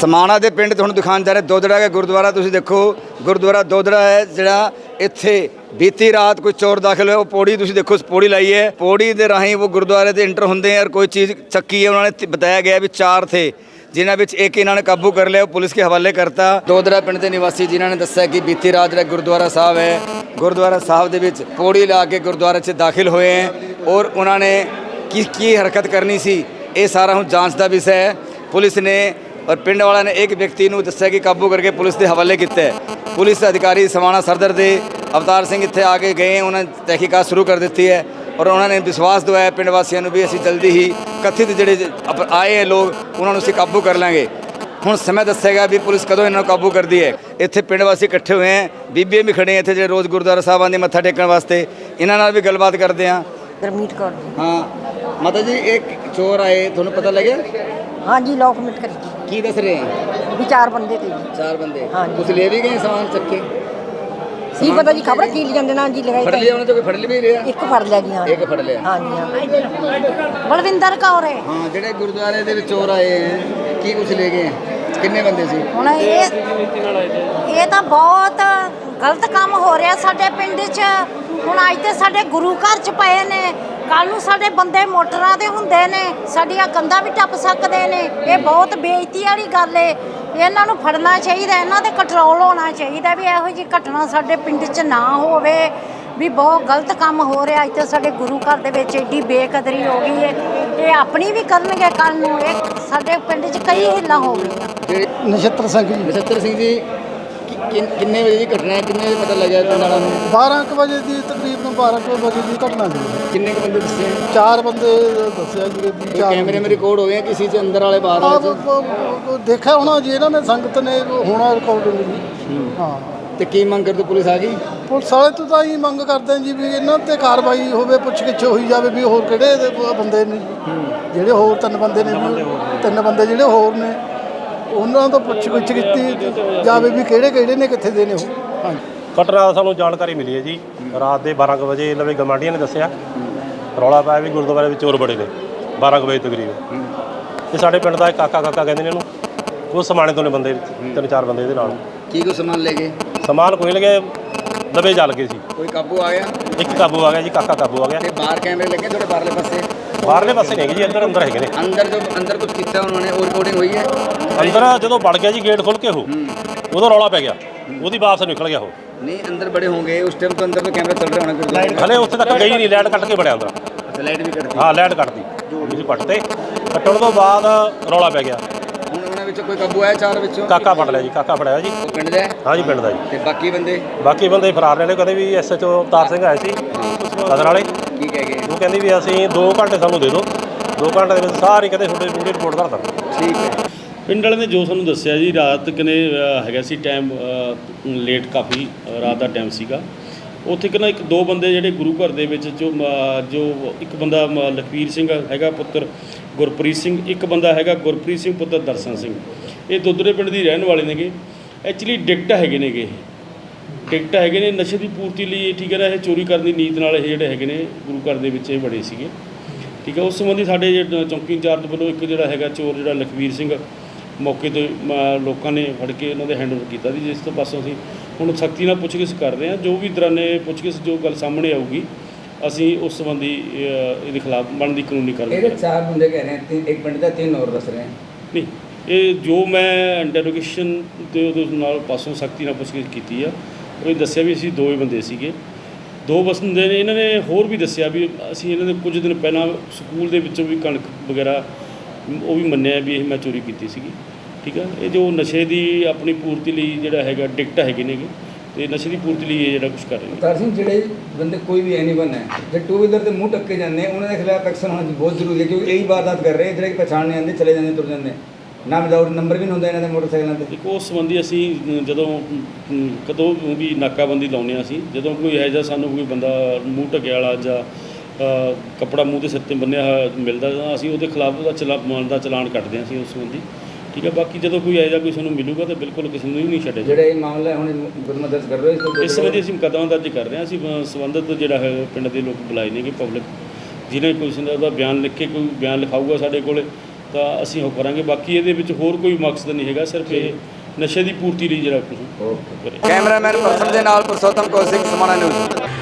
ਸਮਾਣਾ ਦੇ ਪਿੰਡ ਤੁਹਾਨੂੰ ਦਿਖਾਉਣ ਜਾ ਰਹੇ ਦੋਦੜਾ ਦਾ ਗੁਰਦੁਆਰਾ, ਤੁਸੀਂ ਦੇਖੋ, ਗੁਰਦੁਆਰਾ ਦੋਦੜਾ ਹੈ, ਜਿਹੜਾ ਇੱਥੇ ਬੀਤੀ ਰਾਤ ਕੋਈ ਚੋਰ ਦਾਖਲ ਹੋਇਆ, ਉਹ ਪੌੜੀ ਤੁਸੀਂ ਦੇਖੋ, ਉਸ ਪੌੜੀ ਲਾਈ ਹੈ। ਪੌੜੀ ਦੇ ਰਾਹੀਂ ਉਹ ਗੁਰਦੁਆਰੇ ਤੇ ਇੰਟਰ ਹੁੰਦੇ ਹੈ ਔਰ ਕੋਈ ਚੀਜ਼ ਚੱਕੀ ਹੈ, ਉਹਨਾਂ ਨੇ ਤ- ਬਤਾਇਆ ਗਿਆ ਵੀ ਚਾਰ ਥੇ, ਜਿਨ੍ਹਾਂ ਵਿੱਚ ਇੱਕ ਇਹਨਾਂ ਨੇ ਕਾਬੂ ਕਰ ਲਿਆ, ਉਹ ਪੁਲਿਸ ਕੇ ਹਵਾਲੇ ਕਰਤਾ। ਦੋਦੜਾ ਪਿੰਡ ਦੇ ਨਿਵਾਸੀ ਜਿਨ੍ਹਾਂ ਨੇ ਦੱਸਿਆ ਕਿ ਬੀਤੀ ਰਾਤ ਜਿਹੜਾ ਗੁਰਦੁਆਰਾ ਸਾਹਿਬ ਹੈ, ਗੁਰਦੁਆਰਾ ਸਾਹਿਬ ਦੇ ਵਿੱਚ ਪੌੜੀ ਲਾ ਕੇ ਗੁਰਦੁਆਰੇ 'ਚ ਦਾਖਲ ਹੋਏ ਹੈ, ਔਰ ਉਹਨਾਂ ਨੇ ਕੀ ਕੀ ਹਰਕਤ ਕਰਨੀ ਸੀ, ਇਹ ਸਾਰਾ ਹੁਣ ਜਾਂਚ ਦਾ ਵਿਸ਼ਾ ਹੈ। ਪੁਲਿਸ ਨੇ ਔਰ ਪਿੰਡ ਵਾਲਿਆਂ ਨੇ ਇੱਕ ਵਿਅਕਤੀ ਨੂੰ ਦੱਸਿਆ ਕਿ ਕਾਬੂ ਕਰਕੇ ਪੁਲਿਸ ਦੇ ਹਵਾਲੇ ਕੀਤਾ ਹੈ। ਪੁਲਿਸ ਅਧਿਕਾਰੀ ਸਮਾਣਾ ਸਰਦਰ ਦੇ ਅਵਤਾਰ ਸਿੰਘ ਇੱਥੇ ਆ ਕੇ ਗਏ ਉਹਨਾਂ ਨੇ ਤਹਿਕੀਕਾਤ ਸ਼ੁਰੂ ਕਰ ਦਿੱਤੀ ਹੈ ਔਰ ਉਹਨਾਂ ਨੇ ਵਿਸ਼ਵਾਸ ਦਿਵਾਇਆ ਪਿੰਡ ਵਾਸੀਆਂ ਨੂੰ ਵੀ ਅਸੀਂ ਜਲਦੀ ਹੀ ਕਥਿਤ ਜਿਹੜੇ ਆਏ ਹੈ ਲੋਕ ਉਹਨਾਂ ਨੂੰ ਅਸੀਂ ਕਾਬੂ ਕਰ ਲਾਂਗੇ। ਹੁਣ ਸਮੇਂ ਦੱਸੇਗਾ ਵੀ ਪੁਲਿਸ ਕਦੋਂ ਇਹਨਾਂ ਨੂੰ ਕਾਬੂ ਕਰਦੀ ਹੈ। ਇੱਥੇ ਪਿੰਡ ਵਾਸੀ ਇਕੱਠੇ ਹੋਏ ਹੈ ਬੀਬੀਆਂ ਵੀ ਖੜੇ ਇੱਥੇ ਜਿਹੜੇ ਰੋਜ਼ ਗੁਰਦੁਆਰਾ ਸਾਹਿਬ ਆਉਂਦੇ ਮੱਥਾ ਟੇਕਣ ਵਾਸਤੇ। ਇਹਨਾਂ ਨਾਲ ਵੀ ਗੱਲਬਾਤ ਕਰਦੇ ਹਾਂ। ਗਰਮੀਤ ਕੌਰ ਹਾਂ ਮਾਤਾ ਜੀ ਇੱਕ ਚੋਰ ਆਏ ਤੁਹਾਨੂੰ ਪਤਾ ਲੱਗਿਆ ਹਾਂਜੀ ਲੋਕ ਮਿਟ ਕਰੀ ਕੀ ਦੱਸ ਰਹੇ ਹੈ? ਵੀ ਚਾਰ ਬੰਦੇ ਤੇ ਜੀ। ਚਾਰ ਬੰਦੇ। ਹਾਂਜੀ। ਤੁਸੀਂ ਲੈ ਵੀ ਗਏ ਸਮਾਨ ਚੱਕੇ? ਕੀ ਪਤਾ ਜੀ ਖਬਰ ਕੀ ਲਿਆਂਦੇ ਨਾ? ਜੀ ਲਗਾਈ ਫੜ ਲਿਆ ਉਹਨਾਂ ਚੋਂ ਕੋਈ ਫੜ ਲਿਆ ਵੀ ਰਿਹਾ? ਇੱਕ ਫੜ ਲਿਆ ਜੀ ਹਾਂ ਇੱਕ ਫੜ ਲਿਆ। ਹਾਂਜੀ ਹਾਂ ਬਲਵਿੰਦਰ ਕੌਰ ਹੈ। ਹਾਂ ਜਿਹੜੇ ਗੁਰਦੁਆਰੇ ਦੇ ਵਿੱਚ ਚੋਰ ਆਏ ਹੈ ਕੀ ਕੁਝ ਲੈ ਗਏ? ਕਿੰਨੇ ਬੰਦੇ ਸੀ? ਹੁਣ ਇਹ ਇਹ ਤਾਂ ਬਹੁਤ ਗਲਤ ਕੰਮ ਹੋ ਰਿਹਾ ਸਾਡੇ ਪਿੰਡ 'ਚ। ਹੁਣ ਅੱਜ ਤੇ ਸਾਡੇ ਗੁਰੂ ਘਰ 'ਚ ਪਏ ਨੇ। ਕੱਲ ਨੂੰ ਸਾਡੇ ਬੰਦੇ ਮੋਟਰਾਂ ਤੇ ਹੁੰਦੇ ਨੇ। ਸਾਡੀਆਂ ਕੰਧਾਂ ਵੀ ਟੱਪ ਸਕਦੇ ਨੇ। ਇਹ ਬਹੁਤ ਬੇਇੱਜ਼ਤੀ ਵਾਲੀ ਗੱਲ ਏ। ਇਹਨਾਂ ਨੂੰ ਫੜਨਾ ਚਾਹੀਦਾ ਇਹਨਾਂ ਤੇ ਕੰਟਰੋਲ ਹੋਣਾ ਚਾਹੀਦਾ ਵੀ ਇਹੋ ਜਿਹੀ ਘਟਨਾ ਸਾਡੇ ਪਿੰਡ 'ਚ ਨਾ ਹੋਵੇ। ਵੀ ਬਹੁਤ ਗਲਤ ਕੰਮ ਹੋ ਰਿਹਾ। ਅੱਜ ਤੇ ਸਾਡੇ ਗੁਰੂ ਘਰ ਦੇ ਵਿੱਚ ਏਡੀ ਬੇਕਦਰੀ ਹੋ ਗਈ ਏ। ਇਹ ਆਪਣੀ ਵੀ ਕਰਨਗੇ ਕੱਲ ਨੂੰ। ਇਹ ਸਾਡੇ ਪਿੰਡ 'ਚ ਕਈ ਹਿੱਲਾਂ ਹੋ ਗਈਆਂ। ਨਛੱਤਰ ਸਿੰਘ ਜੀ। ਨਛੱਤਰ ਸਿੰਘ ਜੀ ਕਿੰਨ- ਕਿੰਨੇ ਵਜੇ ਦੀ ਘਟਨਾ ਹੈ? ਕਿੰਨੇ ਵਜੇ ਪਤਾ ਲੱਗਿਆ ਪਿੰਡ ਵਾਲਿਆਂ ਨੂੰ? 12 ਕੁ ਵਜੇ ਦੀ ਤਕਰੀਬਨ 12 ਕੁ ਵਜੇ ਦੀ ਘਟਨਾ ਜੀ। ਕਿੰਨੇ ਕੁ ਬੰਦੇ ਦੱਸੇ? ਚਾਰ ਬੰਦੇ ਦੱਸਿਆ ਜੀ ਕੋਈ ਚਾਰ ਕੈਮਰੇ ਮੇ ਰਿਕਾਰਡ ਹੋਏ ਆ ਕਿਸੇ ਚ ਅੰਦਰ ਵਾਲੇ ਬਾਹਰ ਆਹ, ਵਾਲੇ ਚ? ਉਹ- ਉਹ- ਉਹ ਦੇਖਿਆ ਹੋਣਾ ਜੀ ਇਹਨਾਂ ਨੇ ਸੰਗਤ ਨੇ ਹੋਣਾ ਰਿਕਾਰਡਿੰਗ ਜੀ। ਹਾਂ। ਤੇ ਕੀ ਮੰਗ ਕਰਦੇ ਪੁਲਿਸ ਆ ਗਈ? ਪੁਲਿਸ ਵਾਲੇ ਤੋਂ ਤਾਂ ਹੀ ਮੰਗ ਕਰਦੇ ਹਾਂ ਜੀ ਵੀ ਇਹਨਾਂ ਤੇ ਕਾਰਵਾਈ ਹੋਵੇ ਪੁੱਛ ਗਿੱਛ ਹੋਈ ਜਾਵੇ ਵੀ ਹੋਰ ਕਿਹੜੇ ਇਹਦੇ ਬ- ਬੰਦੇ ਨੇ ਜੀ। ਜਿਹੜੇ ਹੋਰ ਤਿੰਨ ਬੰਦੇ ਨੇ ਵੀ ਤਿੰਨ ਬੰਦੇ ਜਿਹੜੇ ਹੋਰ ਨੇ। ਉਹਨਾਂ ਤੋਂ ਪੁੱਛ ਗਿੱਛ ਕੀਤੀ ਜਾਵੇ ਵੀ ਕਿਹੜੇ ਕਿਹੜੇ ਨੇ ਕਿੱਥੇ ਦੇ ਨੇ ਉਹ। ਹਾਂਜੀ। ਦਾ ਸਾਨੂੰ ਜਾਣਕਾਰੀ ਮਿਲੀ ਹੈ ਜੀ। ਰਾਤ ਦੇ 12 ਕੁ ਵਜੇ ਲਵੇ ਗਵਾਂਢੀਆਂ ਨੇ ਦੱਸਿਆ ਰੌਲਾ ਪਾਇਆ ਵੀ ਗੁਰਦੁਆਰੇ ਵਿੱਚ ਚੋਰ ਬੜੇ ਨੇ 12 ਕੁ ਵਜੇ ਤਕਰੀਬਨ। ਤੇ ਸਾਡੇ ਪਿੰਡ ਦਾ ਇੱਕ ਕਾਕਾ ਕਾਕਾ ਕਹਿੰਦੇ ਨੇ ਇਹਨੂੰ ਉਹ ਸਮਾਣੇ ਤੋਂ ਨੇ ਬੰਦੇ ਤਿੰਨ ਚਾਰ ਬੰਦੇ ਇਹਦੇ ਨਾਲ। ਕੀ ਕੋ ਸਮਾਨ ਲੈ ਗਏ? ਸਮਾਨ ਕੋਈ ਲਗੇ ਦਬੇ ਚੱਲ ਗਏ ਸੀ। ਕੋਈ ਕਾਬੂ ਆ ਗਿਆ? ਇੱਕ ਕਾਬੂ ਆ ਗਿਆ ਜੀ ਕਾਕਾ ਕਾਬੂ ਆ ਗਿਆ। ਤੇ ਬਾਹਰ ਕੈਮਰੇ ਲੱਗੇ ਤੁਹਾਡੇ ਬਾਹਰਲੇ ਪਾਸੇ? ਬਾਹਰਲੇ ਪਾਸੇ ਨਹੀਂ ਹੈਗੇ ਜੀ ਅੰਦਰ ਅੰਦਰ ਹੈਗੇ ਨੇ। ਅੰਦਰ ਜੋ ਅੰਦਰ ਕੁਝ ਕੀਤਾ ਉਹਨਾਂ ਨੇ ਉਹ ਰਿਕਾਰਡਿੰਗ ਹੋਈ ਹੈ? ਅੰਦਰ ਜਦੋਂ ਵੜ ਗਿਆ ਜੀ ਗੇਟ ਖੁੱਲ ਕੇ ਉਹ ਉਦੋਂ ਰੌਲਾ ਪੈ ਗਿਆ। ਉਹਦੀ ਵਾਪਸ ਨਿਕਲ ਗਿਆ ਉਹ। ਨਹੀਂ ਅੰਦਰ ਬੜੇ ਹੋਣਗੇ ਉਸ ਟਾਈਮ ਤੋਂ ਅੰਦਰ ਤੋਂ ਕੈਮਰਾ ਚੱਲ ਰਿਹਾ ਹੋਣਾ ਗੁਰਦੁਆਰੇ ਹਲੇ ਉੱਥੇ ਤੱਕ ਗਈ ਨਹੀਂ ਲਾਈਟ ਕੱਟ ਕੇ ਬੜਿਆ ਅੰਦਰ। ਅੱਛਾ ਲਾਈਟ ਵੀ ਕੱਟਦੀ ਹਾਂ ਲਾਈਟ ਕੱਟਦੀ ਜੀ ਪੱਟ ਤੇ। ਕੱਟਣ ਤੋਂ ਬਾਅਦ ਰੌਲਾ ਪੈ ਗਿਆ। ਹੁਣ ਉਹਨਾਂ ਵਿੱਚੋਂ ਕੋਈ ਕਾਬੂ ਆਇਆ ਚਾਰ ਵਿੱਚੋਂ? ਕਾਕਾ ਫੜ ਲਿਆ ਜੀ ਕਾਕਾ ਫੜਿਆ ਜੀ। ਪਿੰਡ ਦਾ ਹੈ? ਜੀ ਪਿੰਡ ਦਾ ਜੀ। ਤੇ ਬਾਕੀ ਬੰਦੇ? ਬਾਕੀ ਬੰਦੇ ਫਰਾਰ ਨੇ ਨੇ ਕਹਿੰਦੇ ਵੀ ਐਸਐਚਓ ਤਾਰ ਸਿੰਘ ਆਏ ਸੀ। ਕਦਰ ਵਾਲੇ। ਕੀ ਕਹਿ ਗਏ? ਉਹ ਕਹਿੰਦੇ ਵੀ ਅਸੀਂ 2 ਘੰਟੇ ਸਾਨੂੰ ਦੇ ਦਿਓ। 2 ਘੰਟੇ ਦੇ ਵਿੱਚ ਸਾਰੀ ਕਹਿੰਦੇ ਤੁਹਾਡੇ ਪੂਰੀ ਰਿਪੋਰਟ ਕਰ ਦਾਂ ਠੀਕ ਹੈ। ਪਿੰਡ ਵਾਲੇ ਨੇ ਜੋ ਸਾਨੂੰ ਦੱਸਿਆ ਜੀ ਰਾਤ ਕਿਨੇ ਹੈਗਾ ਸੀ ਟਾਈਮ ਲੇਟ ਕਾਫੀ ਰਾਤ ਦਾ ਟਾਈਮ ਸੀਗਾ। ਉੱਥੇ ਕਿਨਾ ਇੱਕ ਦੋ ਬੰਦੇ ਜਿਹੜੇ ਗੁਰੂ ਘਰ ਦੇ ਵਿੱਚ ਜੋ ਜੋ ਇੱਕ ਬੰਦਾ ਲਖਵੀਰ ਸਿੰਘ ਹੈਗਾ ਪੁੱਤਰ ਗੁਰਪ੍ਰੀਤ ਸਿੰਘ ਇੱਕ ਬੰਦਾ ਹੈਗਾ ਗੁਰਪ੍ਰੀਤ ਸਿੰਘ ਪੁੱਤਰ ਦਰਸ਼ਨ ਸਿੰਘ। ਇਹ ਦੁੱਧਰੇ ਪਿੰਡ ਦੀ ਰਹਿਣ ਵਾਲੇ ਨੇਗੇ। ਐਕਚੁਅਲੀ ਡਿਕਟ ਹੈਗੇ ਨੇਗੇ। ਟਿਕਟ ਹੈਗੇ ਨੇ ਨਸ਼ੇ ਦੀ ਪੂਰਤੀ ਲਈ ਠੀਕ ਹੈ ਨਾ ਇਹ ਚੋਰੀ ਕਰਨ ਦੀ ਨੀਤ ਨਾਲ ਇਹ ਜਿਹੜੇ ਹੈਗੇ ਨੇ ਗੁਰੂ ਘਰ ਦੇ ਵਿੱਚ ਇਹ ਬੜੇ ਸੀਗੇ। ਠੀਕ ਹੈ ਉਸ ਸੰਬੰਧੀ ਸਾਡੇ ਚੌਂਕੀ ਇੰਚਾਰਜ ਵੱਲੋਂ ਇੱਕ ਜਿਹੜਾ ਹੈਗਾ ਚੋਰ ਜਿਹੜਾ ਲਖਵੀਰ ਸਿੰਘ ਮੌਕੇ ਤੇ ਲੋਕਾਂ ਨੇ ਫੜ ਕੇ ਉਹਨਾਂ ਦੇ ਹੈਂਡਓਵਰ ਕੀਤਾ ਸੀ ਜਿਸ ਤੋਂ ਪਾਸੋਂ ਅਸੀਂ ਹੁਣ ਸਖਤੀ ਨਾਲ ਪੁੱਛਗਿੱਛ ਕਰ ਰਹੇ ਹਾਂ। ਜੋ ਵੀ ਦਰਾਨੇ ਪੁੱਛਗਿੱਛ ਜੋ ਗੱਲ ਸਾਹਮਣੇ ਆਊਗੀ ਅਸੀਂ ਉਸ ਸੰਬੰਧੀ ਇਹਦੇ ਖਿਲਾਫ ਬਣਦੀ ਕਾਨੂੰਨੀ ਕਾਰਵਾਈ ਇਹਦੇ ਚਾਰ ਬੰਦੇ ਕਹਿ ਰਹੇ ਨੇ ਇੱਕ ਪਿੰਡ ਦਾ ਤਿੰਨ ਹੋਰ ਦੱਸ ਰਹੇ ਨਹੀਂ ਇਹ ਜੋ ਮੈਂ ਡੈਰੋਗੇਸ਼ਨ ਤੇ ਉਹਦੇ ਨਾਲ ਪਾਸੋਂ ਸਖਤੀ ਨਾਲ ਪੁੱਛਗਿੱਛ ਕੀਤੀ ਆ ਉਹ ਦੱਸਿਆ ਵੀ ਅਸੀਂ ਦੋ ਹੀ ਬੰਦੇ ਸੀਗੇ। ਦੋ ਬੰਦੇ ਨੇ, ਇਹਨਾਂ ਨੇ ਹੋਰ ਵੀ ਦੱਸਿਆ ਵੀ ਅਸੀਂ ਇਹਨਾਂ ਦੇ ਕੁਝ ਦਿਨ ਪਹਿਲਾਂ ਸਕੂਲ ਦੇ ਵਿੱਚੋਂ ਵੀ ਕਣਕ ਵਗੈਰਾ ਉਹ ਵੀ ਮੰਨਿਆ ਵੀ ਇਹ ਮੈਂ ਚੋਰੀ ਕੀਤੀ ਸੀਗੀ। ਠੀਕ ਆ? ਇਹ ਜੋ ਨਸ਼ੇ ਦੀ ਆਪਣੀ ਪੂਰਤੀ ਲਈ ਜਿਹੜਾ ਹੈਗਾ ਡਿਕਟ ਹੈਗੇ ਨੇਗੇ, ਤੇ ਨਸ਼ੇ ਦੀ ਪੂਰਤੀ ਲਈ ਇਹ ਜਿਹੜਾ ਕੁਝ ਕਰ ਰਹੇ ਨੇ। ਅਵਤਾਰ ਸਿੰਘ, ਜਿਹੜੇ ਬੰਦੇ ਕੋਈ ਵੀ ਐਨੀਵਨ ਹੈ, ਜੇ ਟੂ ਵੀਲਰ ਤੇ ਮੂੰਹ ਟੱਕੇ ਜਾਂਦੇ, ਉਹਨਾਂ ਦੇ ਖਿਲਾਫ ਐਕਸ਼ਨ ਹੋਣਾ ਬਹੁਤ ਜ਼ਰੂਰੀ ਹੈ, ਕਿਉਂਕਿ ਇਹੀ ਵਾਰਦਾਤ ਕਰ ਰਹੇ, ਜਿਹੜੇ ਕਿ ਪਛਾਣ ਨਹੀਂ ਆਉਂਦੇ, ਚਲੇ ਜਾਂਦੇ, ਤੁਰ ਜਾਂਦੇ। ਨਾ ਵਿਦਾਊਟ ਨੰਬਰ ਵੀ ਨਹੀਂ ਹੁੰਦਾ ਇਹਨਾਂ ਦੇ ਮੋਟਰਸਾਈਕਲਾਂ ਤੇ। ਦੇਖੋ ਉਸ ਸੰਬੰਧੀ ਅਸੀਂ ਜਦੋਂ ਅਮ, ਕਦੋਂ ਵੀ ਨਾਕਾਬੰਦੀ ਲਾਉਂਦੇ ਹਾਂ ਅਸੀਂ ਜਦੋਂ ਕੋਈ ਇਹੋ ਜਿਹਾ ਸਾਨੂੰ ਕੋਈ ਬੰਦਾ ਮੂੰਹ ਢੱਕਿਆ ਵਾਲਾ ਜਾਂ ਅ, ਕੱਪੜਾ ਮੂੰਹ ਦੇ ਸਿਰ ਤੇ ਬੰਨਿਆ ਹੋਇਆ ਮਿਲਦਾ ਤਾਂ ਅਸੀਂ ਉਹਦੇ ਖਿਲਾਫ ਉਹਦਾ ਚਲਾ ਮਾਨ ਦਾ ਚਲਾਨ ਕੱਟਦੇ ਹਾਂ ਅਸੀਂ ਉਸ ਸੰਬੰਧੀ। ਠੀਕ ਹੈ ਬਾਕੀ ਜਦੋਂ ਕੋਈ ਇਹੋ ਜਿਹਾ ਕੋਈ ਸਾਨੂੰ ਮਿਲੂਗਾ ਤਾਂ ਬਿਲਕੁਲ ਕਿਸੇ ਨੂੰ ਵੀ ਨਹੀਂ ਜਾਊਗਾ। ਜਿਹੜਾ ਇਹ ਮਾਮਲਾ ਹੈ ਹੁਣ ਗੁਰਮਤਿ ਦਰਜ ਕਰ ਰਹੇ ਹੋ ਇਸ ਸੰਬੰਧੀ ਅਸੀਂ ਮੁਕੱਦਮਾ ਦਰਜ ਕਰ ਰਹੇ ਹਾਂ। ਅਸੀਂ ਅ, ਸੰਬੰਧਿਤ ਜਿਹੜਾ ਹੈ ਪਿੰਡ ਦੇ ਲੋਕ ਬੁਲਾਏ ਨੇਗੇ ਪਬਲਿਕ ਜਿਹਨੇ ਕੋਈ ਸਿੰਘ ਦਾ ਬਿਆਨ ਲਿਖ ਕੇ ਕੋਈ ਬਿਆਨ ਲਿਖਾਊਗਾ ਸਾਡੇ ਕੋਲੇ ਤਾਂ ਅਸੀਂ ਉਹ ਕਰਾਂਗੇ। ਬਾਕੀ ਇਹਦੇ ਵਿੱਚ ਹੋਰ ਕੋਈ ਮਕਸਦ ਨਹੀਂ ਹੈਗਾ ਸਿਰਫ ਇਹ ਨਸ਼ੇ ਦੀ ਪੂਰਤੀ ਲਈ ਜਿਹੜਾ ਕੁਝ ਕੈਮਰਾਮੈਨ ਪਰਸਨ ਦੇ ਨਾਲ ਪੁਰਸ਼ੋਤਮ ਕੌਸ਼ਿਕ ਸਮਾਣਾ ਨਿਊਜ਼।